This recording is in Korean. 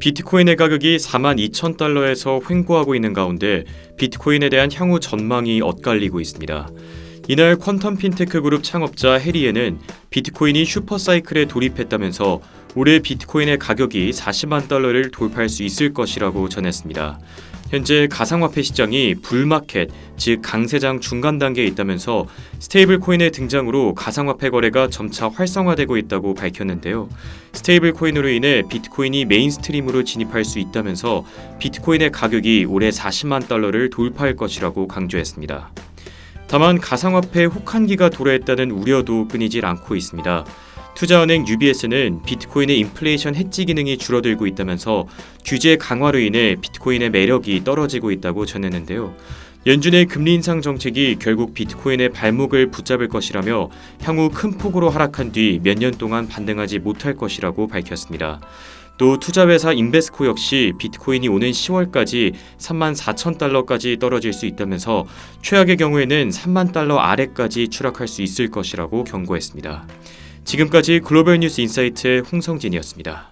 비트코인의 가격이 4만 2천 달러에서 횡보하고 있는 가운데 비트코인에 대한 향후 전망이 엇갈리고 있습니다. 이날 퀀텀 핀테크 그룹 창업자 해리에는 비트코인이 슈퍼사이클에 돌입했다면서 올해 비트코인의 가격이 40만 달러를 돌파할 수 있을 것이라고 전했습니다. 현재 가상화폐 시장이 불마켓, 즉 강세장 중간 단계에 있다면서 스테이블 코인의 등장으로 가상화폐 거래가 점차 활성화되고 있다고 밝혔는데요. 스테이블 코인으로 인해 비트코인이 메인스트림으로 진입할 수 있다면서 비트코인의 가격이 올해 40만 달러를 돌파할 것이라고 강조했습니다. 다만 가상화폐 혹한기가 도래했다는 우려도 끊이질 않고 있습니다. 투자은행 UBS는 비트코인의 인플레이션 해지 기능이 줄어들고 있다면서 규제 강화로 인해 비트코인의 매력이 떨어지고 있다고 전했는데요. 연준의 금리 인상 정책이 결국 비트코인의 발목을 붙잡을 것이라며 향후 큰 폭으로 하락한 뒤 몇 년 동안 반등하지 못할 것이라고 밝혔습니다. 또 투자회사 인베스코 역시 비트코인이 오는 10월까지 3만 4천 달러까지 떨어질 수 있다면서 최악의 경우에는 3만 달러 아래까지 추락할 수 있을 것이라고 경고했습니다. 지금까지 글로벌 뉴스 인사이트의 홍성진이었습니다.